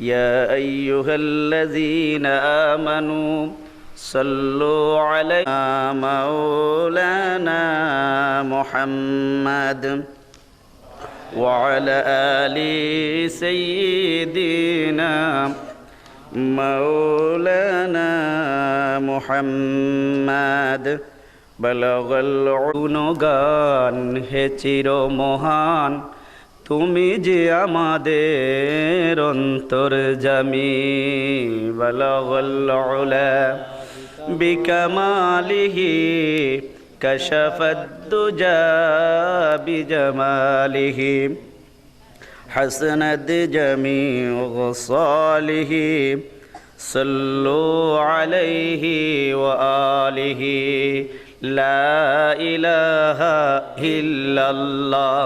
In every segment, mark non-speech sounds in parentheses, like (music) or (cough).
يا أيها الذين آمنوا صلوا على مولانا محمد وعلى آل سيدنا مولانا محمد. بلغ العنقان هتير مهان. তুমি যে আমাদের অন্তর জামি বলগল বিকমালিহি كشف الدجى بجماله حسنت جميع خصاله صلوا عليه وآله لا إله إلا الله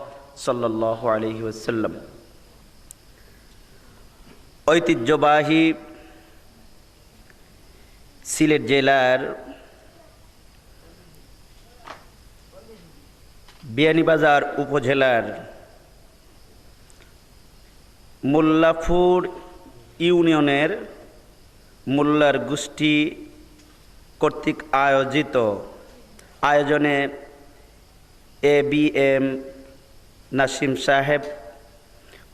সাল্লাহ আলহি ওসাল্লাম ঐতিহ্যবাহী সিলেট জেলার বিয়ানীবাজার উপজেলার মোল্লাপুর ইউনিয়নের মোল্লার গোষ্ঠী কর্তৃক আয়োজিত আয়োজনে এ বি এম নাসিম সাহেব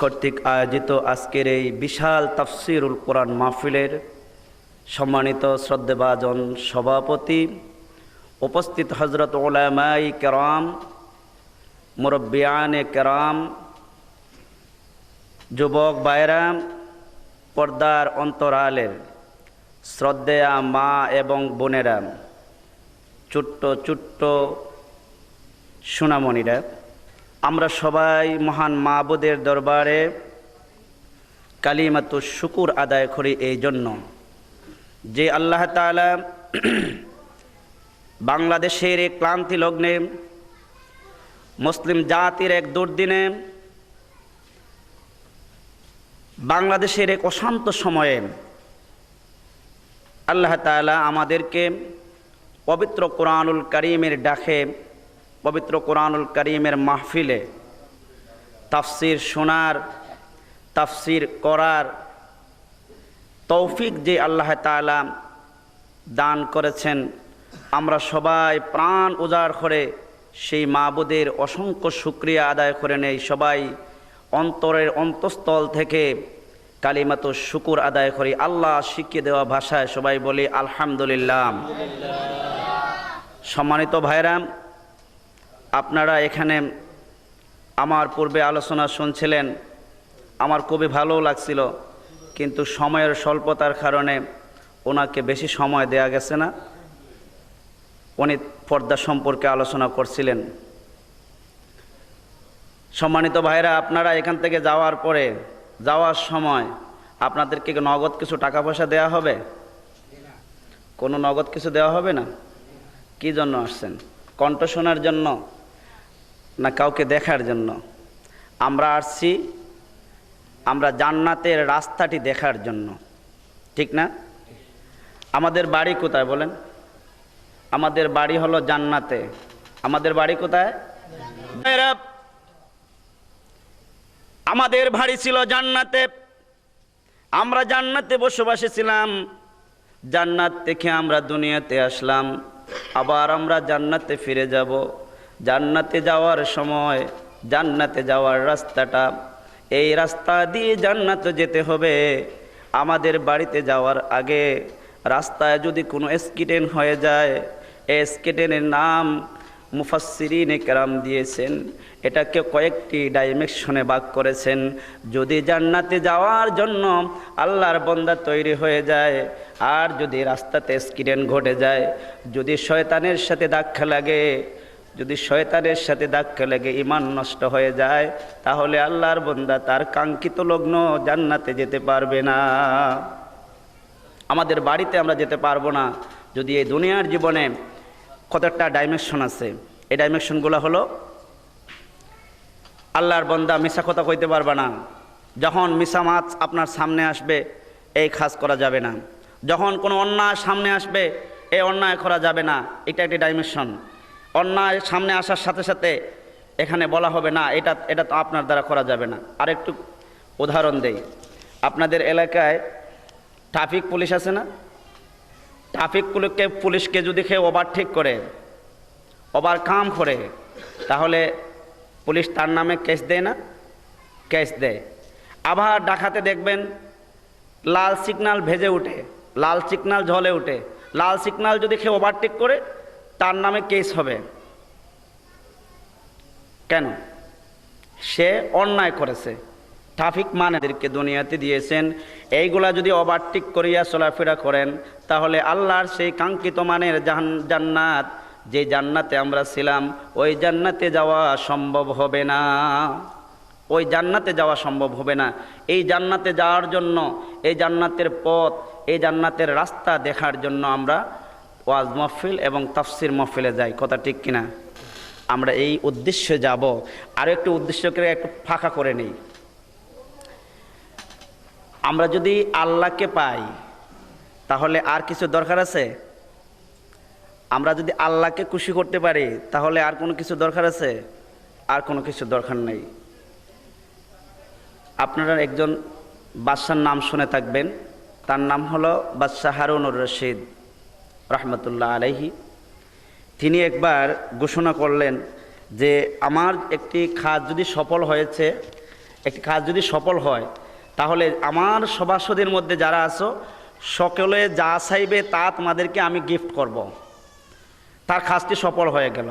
কর্তৃক আয়োজিত আজকের এই বিশাল তাফসিরুল কোরআন মাহফিলের সম্মানিত শ্রদ্ধেভাজন সভাপতি উপস্থিত হজরত ওলামাই কেরাম, মুরব্বিয়ানে কেরাম, যুবক বাইরাম পর্দার অন্তরালের শ্রদ্ধেয়া মা এবং বোনেরা, ছোট্ট ছোট্ট সোনামণিরা আমরা সবাই মহান মাবুদের দরবারে কালিমাতু শুকুর আদায় করি এই জন্য। যে আল্লাহ তালা (clears throat) বাংলাদেশের এক ক্লান্তি লগ্নে, মুসলিম জাতির এক দুর্দিনে, বাংলাদেশের এক অশান্ত সময়ে আল্লাহ তালা আমাদেরকে পবিত্র কোরআনুল করিমের ডাকে পবিত্র কোরআনুল করিমের মাহফিলে তাফসির শোনার, তাফসির করার তৌফিক যে আল্লাহ তালা দান করেছেন, আমরা সবাই প্রাণ উজাড় করে সেই মাবুদের অসংখ্য শুক্রিয়া আদায় করে নেই। সবাই অন্তরের অন্তঃস্থল থেকে কালিমাত শুকুর আদায় করি। আল্লাহ শিখিয়ে দেওয়া ভাষায় সবাই বলি, আলহামদুলিল্লাহ। সম্মানিত ভাইরাম আপনারা এখানে আমার পূর্বে আলোচনা শুনছিলেন, আমার খুবই ভালো লাগছিল, কিন্তু সময়ের স্বল্পতার কারণে ওনাকে বেশি সময় দেয়া গেছে না। উনি পর্দা সম্পর্কে আলোচনা করছিলেন। সম্মানিত ভাইরা আপনারা এখান থেকে যাওয়ার পরে, যাওয়ার সময় আপনাদেরকে নগদ কিছু টাকা পয়সা দেওয়া হবে? কোনো নগদ কিছু দেওয়া হবে না? কি জন্য আসছেন? কণ্ঠ শোনার জন্য না কাউকে দেখার জন্য। আমরা আসছি, আমরা জান্নাতের রাস্তাটি দেখার জন্য। ঠিক না? আমাদের বাড়ি কোথায় বলেন? আমাদের বাড়ি হলো জান্নাতে। আমাদের বাড়ি কোথায়? আমাদের বাড়ি ছিল জান্নাতে। আমরা জান্নাতে বসবাসে ছিলাম। জান্নাত থেকে আমরা দুনিয়াতে আসলাম। আবার আমরা জান্নাতে ফিরে যাব। জান্নাতে যাওয়ার সময়, জান্নাতে যাওয়ার রাস্তাটা, এই রাস্তা দিয়ে জান্নাতে যেতে হবে। আমাদের বাড়িতে যাওয়ার আগে রাস্তায় যদি কোনো স্কিডেন্ট হয়ে যায়, এই স্কিডেন্টের নাম মুফাসসিরিন কেরাম দিয়েছেন। এটাকে কয়েকটি ডাইমেকশনে ভাগ করেছেন। যদি জান্নাতে যাওয়ার জন্য আল্লাহর বন্দা তৈরি হয়ে যায়, আর যদি রাস্তাতে স্কিডেন্ট ঘটে যায়, যদি শয়তানের সাথে ধাক্কা লাগে যদি শয়তানের সাথে ধাক্কা লেগে ইমান নষ্ট হয়ে যায়, তাহলে আল্লাহর বন্দা তার কাঙ্ক্ষিত লগ্ন জান্নাতে যেতে পারবে না। আমাদের বাড়িতে আমরা যেতে পারব না। যদি এই দুনিয়ার জীবনে কতটা ডাইমেনশন আছে, এই ডাইমেনশনগুলো হলো, আল্লাহর বন্দা মিশা কথা কইতে পারবে না। যখন মিশা মাছ আপনার সামনে আসবে, এই খাস করা যাবে না। যখন কোনো অন্যায় সামনে আসবে, এই অন্যায় করা যাবে না। এটা একটি ডাইমেনশন অন্যায় সামনে আসার সাথে সাথে এখানে বলা হবে, না, এটা এটা তো আপনার দ্বারা করা যাবে না। আর একটু উদাহরণ দেই। আপনাদের এলাকায় ট্রাফিক পুলিশ আছে না? ট্রাফিক পুলিশকে পুলিশকে যদি খেয়ে কেউ ওভারটেক করে ওভার কাম করে, তাহলে পুলিশ তার নামে কেস দেয় না? কেস দেয়। আবার ডাকাতে দেখবেন, লাল সিগনাল ভেজে উঠে, লাল সিগনাল ঝলে উঠে। লাল সিগনাল যদি কেউ ওভারটেক করে তার নামে কেস হবে। কেন? সে অন্যায় করেছে। ট্রাফিক মানেদেরকে দুনিয়াতে দিয়েছেন। এইগুলা যদি ওভারটেক করিয়া চলাফেরা করেন, তাহলে আল্লাহর সেই কাঙ্ক্ষিত মানের জান্নাত, যে জান্নাতে আমরা ছিলাম, ওই জান্নাতে যাওয়া সম্ভব হবে না। ওই জান্নাতে যাওয়া সম্ভব হবে না। এই জান্নাতে যাওয়ার জন্য, এই জান্নাতের পথ, এই জান্নাতের রাস্তা দেখার জন্য আমরা ওয়াজ মহফিল এবং তাফসির মহফিলে যাই, কথা ঠিক কিনা? আমরা এই উদ্দেশ্যে যাব। আরও একটু উদ্দেশ্যকে একটু ফাঁকা করে নিই। আমরা যদি আল্লাহকে পাই, তাহলে আর কিছু দরকার আছে? আমরা যদি আল্লাহকে খুশি করতে পারি, তাহলে আর কোনো কিছু দরকার আছে? আর কোনো কিছু দরকার নেই। আপনারা একজন বাদশার নাম শুনে থাকবেন। তার নাম হলো বাদশাহ হারুনুর রশিদ। রহমতুল্লাহ আলাইহি, তিনি একবার ঘোষণা করলেন যে আমার একটি কাজ যদি সফল হয়েছে, একটি কাজ যদি সফল হয়, তাহলে আমার সভাসদের মধ্যে যারা আছো, সকলে যা চাইবে তা তোমাদেরকে আমি গিফট করব। তার কাজটি সফল হয়ে গেল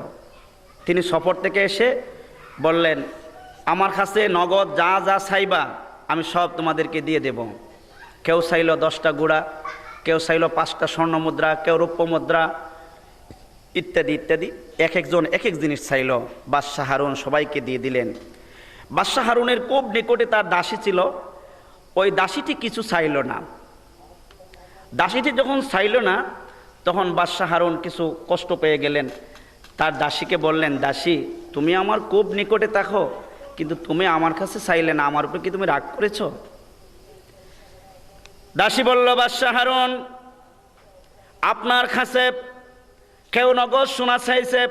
তিনি সফর থেকে এসে বললেন, আমার কাছে নগদ যা যা চাইবা, আমি সব তোমাদেরকে দিয়ে দেব কেউ চাইল দশটা গুড়া কেউ চাইল পাঁচটা স্বর্ণ মুদ্রা, কেউ রৌপ্য মুদ্রা, ইত্যাদি ইত্যাদি। এক একজন এক এক জিনিস চাইল। বাদশাহ হারুন সবাইকে দিয়ে দিলেন। বাদশাহ হারুনের খুব নিকটে তার দাসী ছিল। ওই দাসীটি কিছু চাইল না। দাসীটি যখন চাইল না, তখন বাদশাহ হারুন কিছু কষ্ট পেয়ে গেলেন। তার দাসীকে বললেন, দাসী, তুমি আমার খুব নিকটে থাকো, কিন্তু তুমি আমার কাছে চাইলে না। আমার উপরে কি তুমি রাগ করেছ? দাসী বলল, বাদশাহ হারুন, আপনার কাছে কেউ নগদ সোনা চাইছে,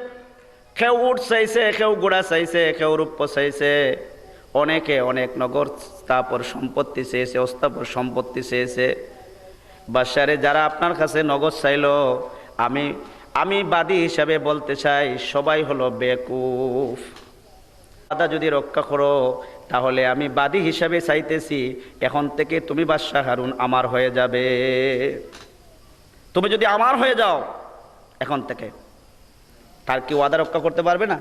কেউ উঠ চাইছে, কেউ গোড়া চাইছে, কেউ রূপ চাইছে। অনেকে অনেক নগর স্থাপর সম্পত্তি চেয়েছে, অস্থাপর সম্পত্তি চেয়েছে। বাসারে যারা আপনার কাছে নগদ চাইল, আমি আমি বাদী হিসাবে বলতে চাই, সবাই হলো বেকুফ। বাদা যদি রক্ষা করো তাহলে আমি বাদী হিসাবে চাইতেছি, এখন থেকে তুমি বাদশাহ হারুন আমার হয়ে যাবে। তুমি যদি আমার হয়ে যাও, এখন থেকে। তার কি ওয়াদা রক্ষা করতে পারবে না?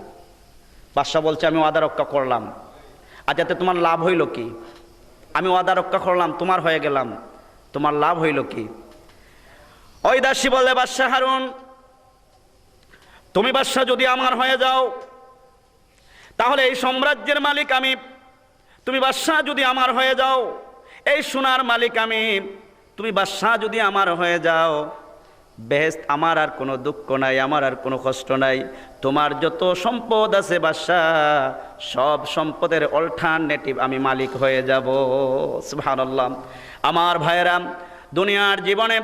বাদশাহ বলছে, আমি ওয়াদা রক্ষা করলাম। আর যাতে তোমার লাভ হইল কি? আমি ওয়াদা রক্ষা করলাম, তোমার হয়ে গেলাম। তোমার লাভ হইল কি? ওই দাসী বলে, বাদশাহ হারুন, তুমি বাদশাহ যদি আমার হয়ে যাও, তাহলে এই সাম্রাজ্যের মালিক আমি তুমি বাদশাহ যদি আমার হয়ে যাও, এই সোনার মালিক আমি। তুমি বাদশাহ যদি আমার হয়ে যাও বেহেস্ত আমার আর কোনো দুঃখ নাই, আমার আর কোনো কষ্ট নাই। তোমার যত সম্পদ আছে বাদশাহ, সব সম্পদের অল্টারনেটিভ আমি মালিক হয়ে যাব। সুবহানাল্লাহ। আমার ভাইয়েরাম দুনিয়ার জীবনে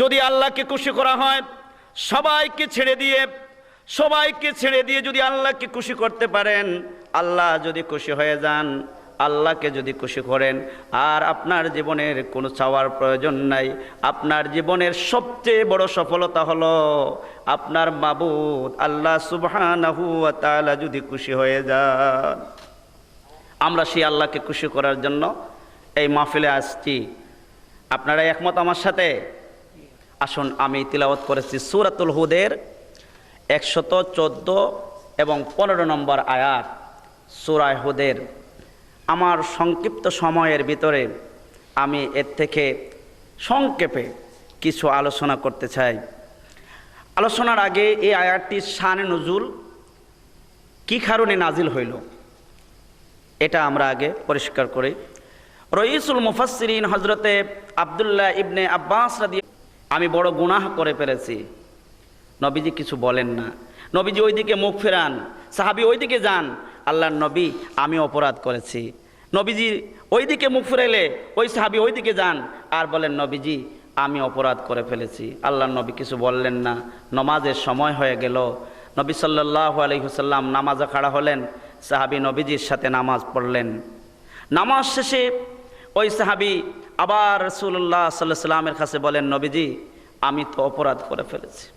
যদি আল্লাহকে খুশি করা হয়, সবাইকে ছেড়ে দিয়ে, সবাইকে ছেড়ে দিয়ে যদি আল্লাহকে খুশি করতে পারেন, আল্লাহ যদি খুশি হয়ে যান আল্লাহকে যদি খুশি করেন, আর আপনার জীবনের কোনো চাওয়ার প্রয়োজন নাই। আপনার জীবনের সবচেয়ে বড় সফলতা হলো আপনার মাবুদ। আল্লাহ সুবহানাহু যদি খুশি হয়ে যান, আমরা সেই আল্লাহকে খুশি করার জন্য এই মাহফিলে আসছি। আপনারা একমত আমার সাথে? আসুন, আমি তিলাওয়াত করেছি সুরাতুল হুদের একশত চোদ্দ এবং পনেরো নম্বর আয়াত সুরায় হুদের আমার সংক্ষিপ্ত সময়ের ভিতরে আমি এর থেকে সংক্ষেপে কিছু আলোচনা করতে চাই। আলোচনার আগে এই আয়াতটির শানে নজুল কি কারণে নাজিল হইল? এটা আমরা আগে পরিষ্কার করি। রইসুল মুফাসসিরিন হজরতে আবদুল্লাহ ইবনে আব্বাস রাদি আমি বড় গুনাহ করে ফেলেছি। নবীজি কিছু বলেন না। নবীজি ওইদিকে মুখ ফেরান, সাহাবি ওইদিকে যান আল্লাহর নবী, আমি অপরাধ করেছি। নবীজি ওইদিকে মুখ ফেরাইলে, ওই সাহাবি ওইদিকে যান, আর বলেন, নবীজি, আমি অপরাধ করে ফেলেছি। আল্লাহর নবী কিছু বললেন না। নমাজের সময় হয়ে গেল। নবী সাল্লাহ আলহিহসাল্লাম নামাজে খাড়া হলেন। সাহাবি নবীজির সাথে নামাজ পড়লেন। নামাজ শেষে ওই সাহাবি আবার রসুল্লাহ সাল্লাহ সাল্লামের কাছে বলেন, নবীজি, আমি তো অপরাধ করে ফেলেছি।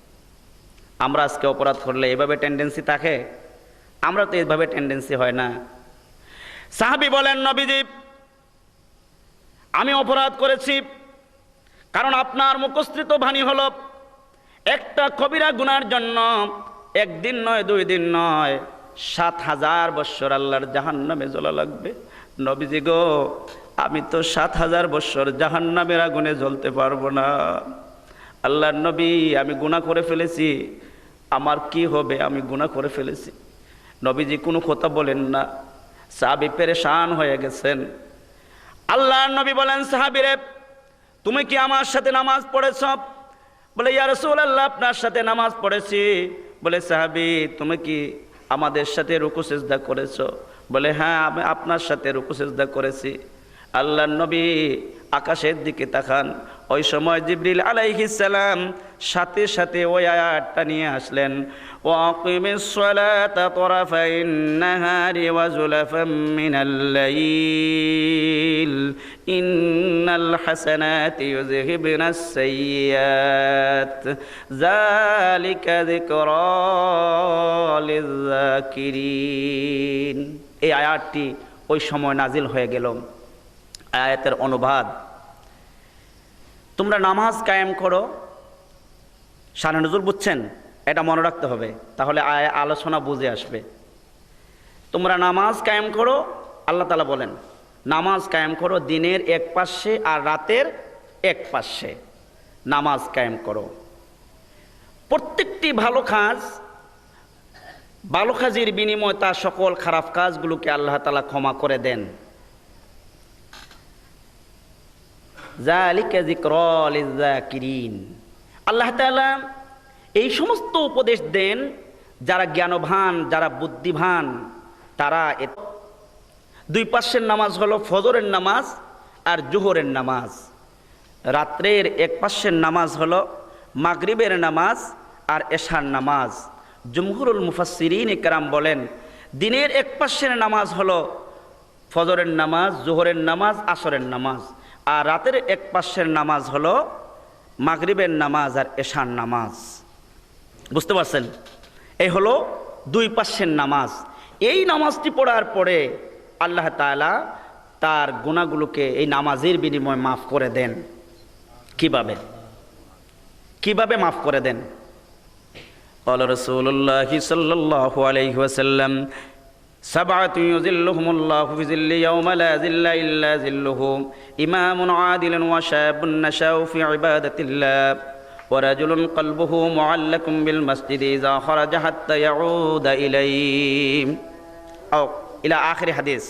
আমরা আজকে অপরাধ করলে এভাবে টেন্ডেন্সি থাকে? আমরা তো এইভাবে টেন্ডেন্সি হয় না। সাহাবি বলেন, নবীজি, আমি অপরাধ করেছি, কারণ আপনার মুখস্থিত বাণী হলো, একটা কবিরা গুনার জন্য একদিন নয়, দুই দিন নয়, সাত হাজার বৎসর আল্লাহর জাহান্নামে জ্বলা লাগবে। নবীজি গো, আমি তো সাত হাজার বৎসর জাহান্নামের আগুনে জ্বলতে পারব না। আল্লাহর নবী, আমি গুনাহ করে ফেলেছি। আমার কি হবে? আমি গুনাহ করে ফেলেছি। নবীজি কোনো কথা বলেন না। সাহাবি পেরেশান হয়ে গেছেন। আল্লাহ নবী বলেন, সাহাবিরে, তুমি কি আমার সাথে নামাজ পড়েছ? বলে, ইয়া রসুল আল্লাহ আপনার সাথে নামাজ পড়েছি। বলে, সাহাবি, তুমি কি আমাদের সাথে রুকু সেজদা করেছ? বলে হ্যাঁ আমি আপনার সাথে রুকু সেজদা করেছি। আল্লাহ নবী আকাশের দিকে তাকান। ওই সময় জিবরিল আলাইহিস সালাম সাথে সাথে ওই আয়াতটা নিয়ে আসলেন। ওয়াকিমিস সালাতা তরাফাইন নাহারি ওয়া জুলাফাম মিনাল লাইল। ইন্নাল হাসানাতি ইউযহিবনাস সাইয়্যাত যালিকা যিকরা লিয-যাকিরিন এই আয়াতটি ওই সময় নাজিল হয়ে গেল। আয়াতের অনুবাদ। তোমরা নামাজ কায়েম করো, শানে নজর বুঝছেন, এটা মনে রাখতে হবে, তাহলে আয় আলোচনা বুঝে আসবে। তোমরা নামাজ কায়েম করো, আল্লাহ তালা বলেন, নামাজ কায়েম করো দিনের এক পাশে আর রাতের এক পাশে। নামাজ কায়েম করো। প্রত্যেকটি ভালো কাজ, ভালো কাজের বিনিময় তার সকল খারাপ কাজগুলোকে আল্লাহ তালা ক্ষমা করে দেন। আল্লাহ এই সমস্ত উপদেশ দেন, যারা জ্ঞানভান যারা বুদ্ধিভান তারা দুই পাশের নামাজ হলো ফজরের নামাজ আর জোহরের নামাজ। রাত্রের এক পাশের নামাজ হলো মাগরিবের নামাজ আর এশার নামাজ। জমহুরুল মুফাসসিরিন একরাম বলেন, দিনের এক পাশের নামাজ হলো ফজরের নামাজ, জোহরের নামাজ, আসরের নামাজ। আর রাতের এক পাশের নামাজ হলো মাগরিবের নামাজ আর এশার নামাজ বুঝতে পারছেন এই হলো দুই পাশের নামাজ এই নামাজটি পড়ার পরে আল্লাহ তাআলা তার গুণাগুলোকে এই নামাজের বিনিময়ে মাফ করে দেন কিভাবে কিভাবে মাফ করে দেন قال رسول الله صلى الله عليه وسلم سبعة يذلهم الله في ذل يوم لا ذل إلا ذله إمام عادل وشاب نشأ في عبادة الله ورجل قلبه معلق بالمسجد إذا خرج حتى يعود إليه أو إلى آخر حديث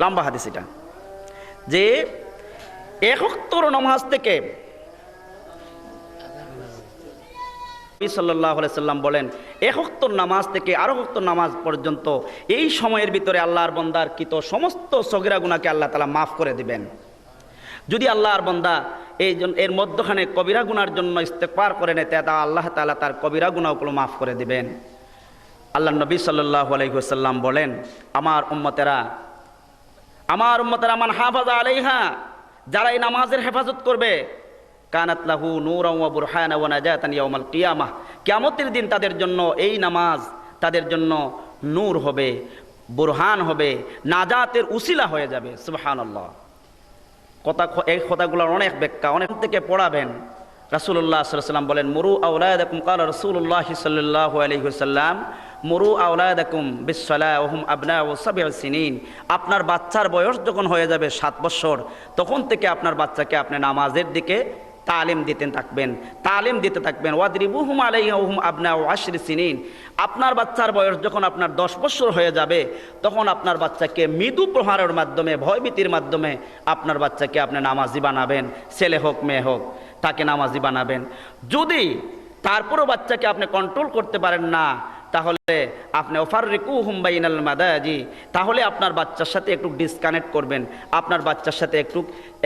লম্বা হাদিস এটা যে একত্তর নামাজ থেকে নবী সাল্লাহ সাল্লাম বলেন এক অক্তর নামাজ থেকে আরও অক্তর নামাজ পর্যন্ত এই সময়ের ভিতরে আল্লাহর বন্দার কৃত সমস্ত সগিরা গুণাকে আল্লাহ তালা মাফ করে দিবেন। যদি আল্লাহর বন্দা এই এর মধ্যখানে কবিরা গুনার জন্য ইস্তেকবার করে নেয়, তা আল্লাহ তালা তার কবিরা গুণাগুলো মাফ করে দিবেন। আল্লাহ নবী সাল্লাহ আলহিহাল্লাম বলেন, আমার উম্মতেরা আমার উম্মতেরা মান হাফাজা আলাইহা, যারা এই নামাজের হেফাজত করবে কানাত লাহু নূরা ওয়া বুরহানা ওয়া নাজাতান ইয়াউমাল কিয়ামাহ। কিয়ামতের দিন তাদের জন্য এই নামাজ তাদের জন্য নূর হবে, বুরহান হবে, নাজাতের উসিলা হয়ে যাবে, সুবহানাল্লাহ। কথা এই কথাগুলোর অনেক ব্যাখ্যা, অনেক থেকে পড়াবেন। আলাইহি ওয়াসাল্লাম বলেন, মুরু আওলাদাকুম ক্বালা রাসূলুল্লাহ সাল্লাল্লাহু আলাইহি ওয়াসাল্লাম, মুরু আওলাদাকুম বিসসালাহ ওয়া হুম আবনাউ সাব'উ সিনিন আপনার বাচ্চার বয়স যখন হয়ে যাবে সাত বছর, তখন থেকে আপনার বাচ্চাকে আপনি নামাজের দিকে তালিম দিতে থাকবেন, তালিম দিতে থাকবেন। ওয়াদরিবুহুম আলাইহুম আবনা ও আশরি সিনিন। আপনার বাচ্চার বয়স যখন আপনার দশ বছর হয়ে যাবে, তখন আপনার বাচ্চাকে মৃদু প্রহারের মাধ্যমে, ভয়ভীতির মাধ্যমে আপনার বাচ্চাকে আপনি নামাজি বানাবেন, ছেলে হোক, মেয়ে হোক, তাকে নামাজি বানাবেন। যদি তারপরও বাচ্চাকে আপনি কন্ট্রোল করতে পারেন না তাহলে আপনি অফার রিকু হুম্বাইনাল মাদাজি, তাহলে আপনার বাচ্চার সাথে একটু ডিসকানেক্ট করবেন। আপনার বাচ্চার সাথে একটু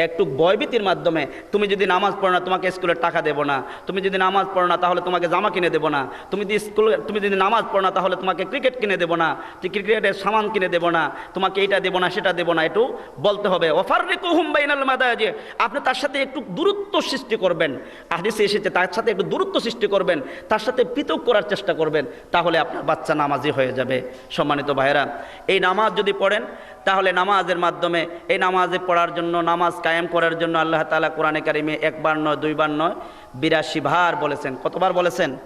একটু ভয়ভীতির মাধ্যমে, তুমি যদি নামাজ পড়ো না, তোমাকে স্কুলের টাকা দেবো না। তুমি যদি নামাজ পড়ো না, তাহলে তোমাকে জামা কিনে দেবো না। তুমি যদি স্কুলে, তুমি যদি নামাজ পড়ো না, তাহলে তোমাকে ক্রিকেট কিনে দেবো না। তুই ক্রিকেটের সামান কিনে দেবো না। তোমাকে এটা দেবো না, সেটা দেবো না, একটু বলতে হবে। অফার রিকু হুম্বাইনাল মাদাজি, আপনি তার সাথে একটু দূরত্ব সৃষ্টি করবেন। হাদিসে এসেছে, তার সাথে একটু দূরত্ব সৃষ্টি করবেন। তার সাথে পৃথক করার চেষ্টা করবেন। তাহলে আপনার বাচ্চা নামাজি হয়ে যাবে। সম্মানিত ভাইরা এই নামাজ যদি পড়েন, তাহলে নামাজের মাধ্যমে এই নামাজে পড়ার জন্য, নামাজ কায়েম করার জন্য আল্লাহ তালা কোরআনে কারিমে একবার নয়, দুইবার নয়, বিরাশি ভার বলেছেন। কতবার বলেছেন?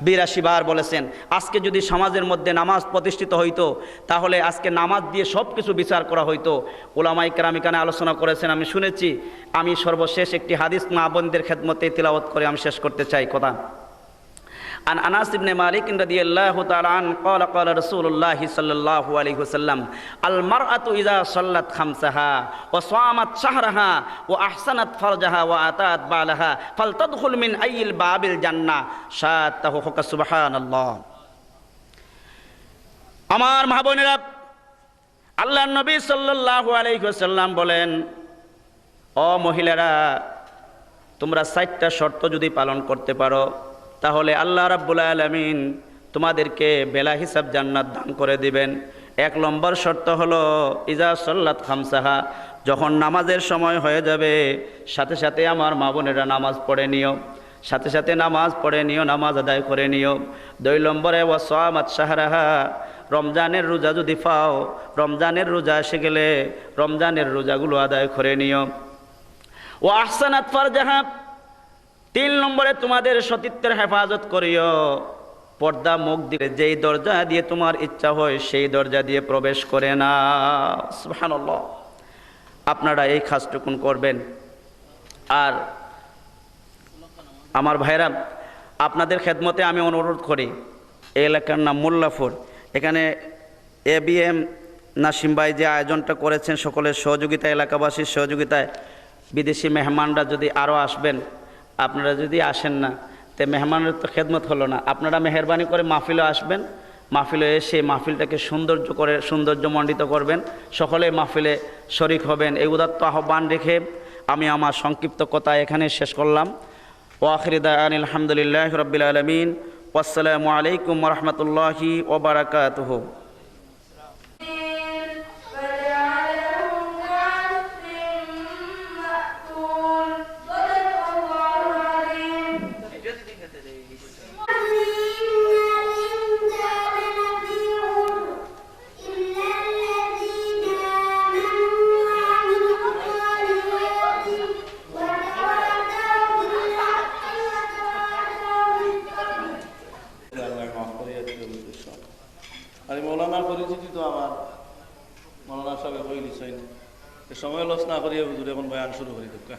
বিরাশি বার বলেছেন। আজকে যদি সমাজের মধ্যে নামাজ প্রতিষ্ঠিত হইতো, তাহলে আজকে নামাজ দিয়ে সব কিছু বিচার করা হইতো। ওলামাই কেরাম এখানে আলোচনা করেছেন, আমি শুনেছি। আমি সর্বশেষ একটি হাদিস মা বোনদের খেদমতে তিলাওয়াত করে আমি শেষ করতে চাই। কথা। عن انس بن مالك رضي الله تعالى عنه قال قال رسول الله صلى الله عليه وسلم المرأة إذا صلت خمسها وصامت شهرها وأحسنت فرجها وآتت بالها فلتدخل من أي الباب الجنة شاته حق سبحان الله আমার মা বোনেরা আল্লাহ নবী সাল্লাল্লাহু আলাইহি ওয়াসাল্লাম বলেন ও মহিলারা তোমরা চারটা শর্ত যদি পালন করতে পারো তাহলে আল্লাহ রাব্বুল আলমিন তোমাদেরকে বেলা হিসাব জান্নাত দান করে দিবেন। এক নম্বর শর্ত হলো, ইজা সল্লাত খামসাহা যখন নামাজের সময় হয়ে যাবে, সাথে সাথে আমার মা বোনেরা নামাজ পড়ে নিও। সাথে সাথে নামাজ পড়ে নিও, নামাজ আদায় করে নিও। দুই নম্বরে ওয়াসামাত সাহারাহা রমজানের রোজা যদি পাও, রমজানের রোজা এসে গেলে রমজানের রোজাগুলো আদায় করে নিও। ও আহসানাত ফারজাহা তিন নম্বরে তোমাদের সতীত্বের হেফাজত করিও। পর্দা মুখ দিয়ে যেই দরজা দিয়ে তোমার ইচ্ছা হয়, সেই দরজা দিয়ে প্রবেশ করে না। সুবহানাল্লাহ। আপনারা এই কাজটুকুন করবেন। আর আমার ভাইরা, আপনাদের খেদমতে আমি অনুরোধ করি। এই এলাকার নাম মোল্লাফুর এখানে এ বি এম নাসিম ভাই যে আয়োজনটা করেছেন, সকলের সহযোগিতা এলাকাবাসীর সহযোগিতায় বিদেশি মেহমানরা যদি আরও আসবেন আপনারা যদি আসেন না, তে মেহমানের তো খেদমত হলো না। আপনারা মেহরবানি করে মাহফিলে আসবেন। মাহফিলে এসে মাহফিলটাকে সৌন্দর্য করে, সৌন্দর্যমণ্ডিত করবেন। সকলে মাহফিলে শরিক হবেন। এই উদাত্ত আহ্বান রেখে আমি আমার সংক্ষিপ্ত কথা এখানে শেষ করলাম। ও আখরিদা আলহামদুলিল্লাহ রবিল আসসালামু আলাইকুম রহমতুল্লাহি ওবরাকাতহ না করিয়া হুজুর এখন বয়ান শুরু করি দোকা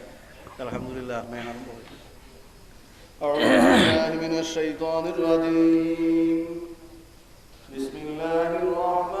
আলহামদুলিল্লাহ মেন আরম্ভ করি أعوذ بالله من الشيطان الرجيم بسم الله الرحمن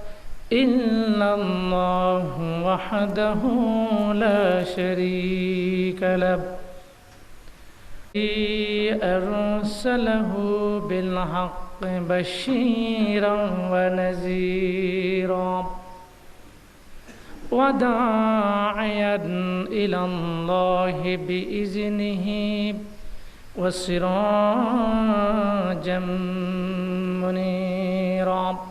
الله وحده لا شريك له. أرسله بالحق بشيرا ونذيرا. وداعيا إلى الله بإذنه وسراجا منيرا.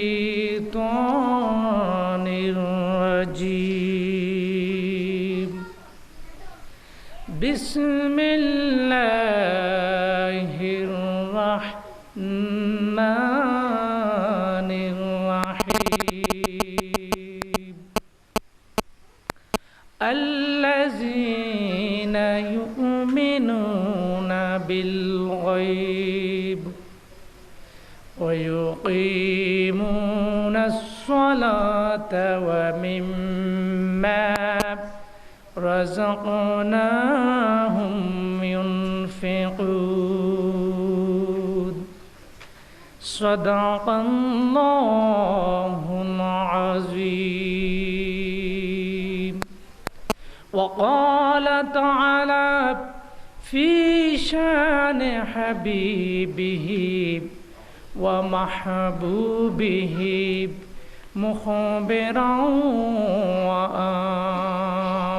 بسم الله الرحمن الرحيم. الذين يؤمنون بالغيب ويقيمون الصلاة ومما رزقناهم ينفقون. صدق الله العظيم. وقال تعالى في شان حبيبه ومحبوبه مخبرا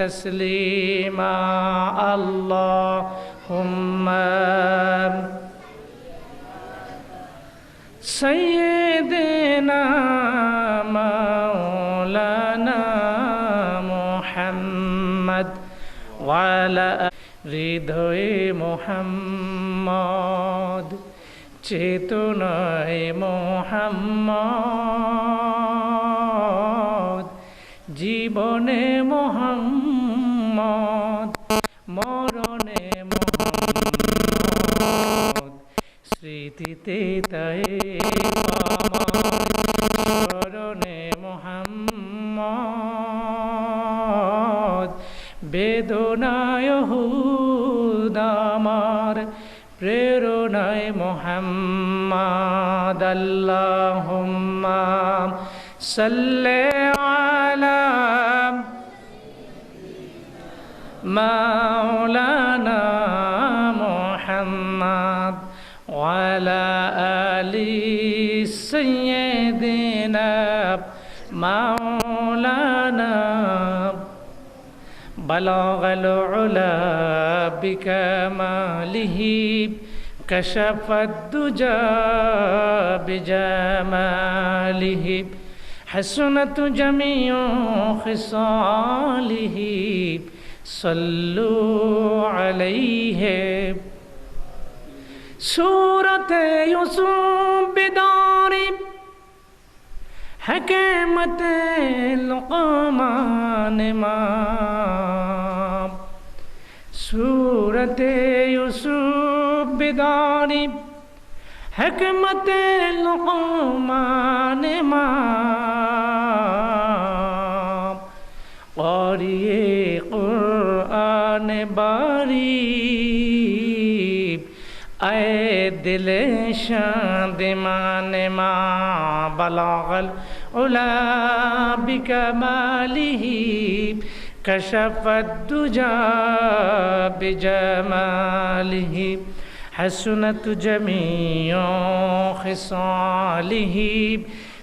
تسليما اللهم سيدنا مولانا محمد وعلى হৃদয়ে মোহাম্মদ চেতনায় মোহাম্মদ জীবনে মোহাম্মদ মরণে মোহাম্মদ স্মৃতিতে তাই স্মরণে মোহাম্মদ বেদনায় হুদামার প্রেরণায় মোহাম্মদ আল্লাহুম্মা সাল্লি আলা مولانا محمد وعلى آل سيدنا مولانا. بلغ العلا بكماله كشف الدجى بجماله حسنت جميع خصاله. صلوا عليه سورة يوسف بداري حكمت القمان ما سورة يوسف بداري حکمت لقمان مام دل شادمان ما بلغ العلا بکماله كشف الدجى بجماله حسنت جميع خصاله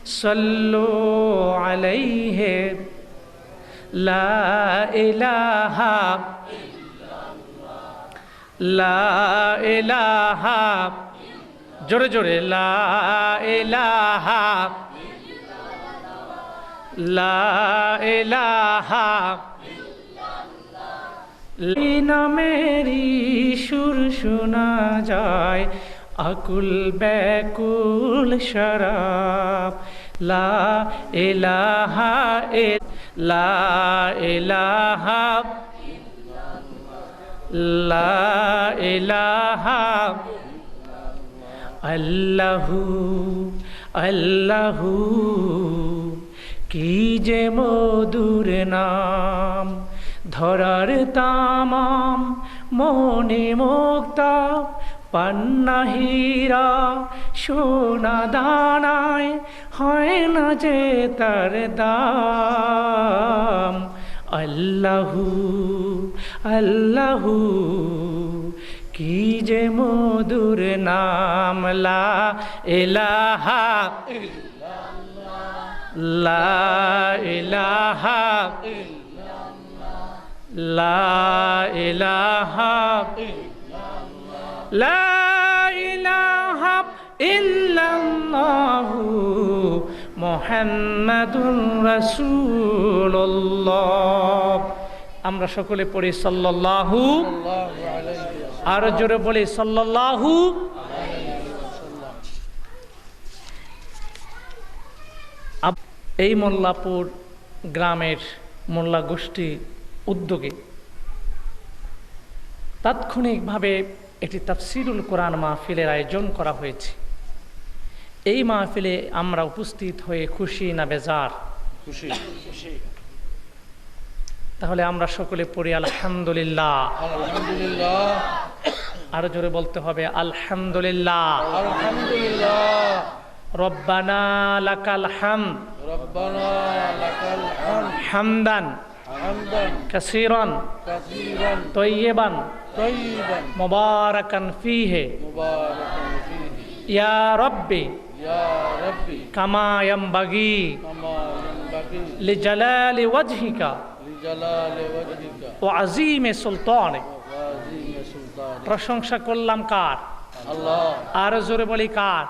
صلوا عليه لا إله لا إله জোরে জোরে, লা লা সুর শোনা যায়, আকুল ব্যাকুল শরাব, লা ইলাহা এ, লা লা ইলাহা আল্লাহু আল্লাহু, কি যে মধুর নাম, ধরার তামাম, মনে মুক্তা, পান্না হীরা, সোনা দানায়, হয় না যে তার দাম। আল্লাহু আল্লাহু কি যে মধুর নাম লা ইলাহা লা ইলাহা লা ইলাহা লা আমরা সকলে পড়ি সাল্লাল্লাহু আর জোরে বলি সাল্লাল্লাহু আপ- এই মোল্লাপুর গ্রামের মোল্লা গোষ্ঠী উদ্যোগে তাৎক্ষণিকভাবে একটি তাফসিরুল কোরআন মাহফিলের আয়োজন করা হয়েছে। এই মাহফিলে আমরা উপস্থিত হয়ে খুশি না বেজার? খুশি। তাহলে আমরা সকলে পড়ি আলহামদুলিল্লাহ। আলহামদুলিল্লাহ। আরও জোরে বলতে হবে আলহামদুলিল্লাহ। আলহামদুলিল্লাহ। রব্বানা লাকাল হাম। রব্বানা লাকাল হামদ হামদান। হামদান। কাসিরান। কাসীরান। তৈয়বান। তাইয়িবান মুবারাকান ফিহে। মুবারাকান ফীহি। ইয়া রব্বি। ইয়া রাব্বি। কামা ইয়ামবাগি। কামা ইয়ানবাগি লিজালালি ওয়াজহিকা। লিজালালি ওয়াজহিকা। ওয়া আযীমি সুলতানিক। প্রশংসা করলাম কার? আরও জোরে বলি কার?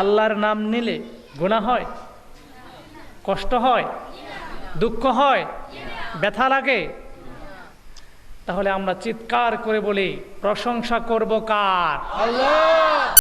আল্লাহর নাম নিলে গুণা হয়? কষ্ট হয়? দুঃখ হয়? ব্যথা লাগে? তাহলে আমরা চিৎকার করে বলি প্রশংসা করব কার? আল্লাহ।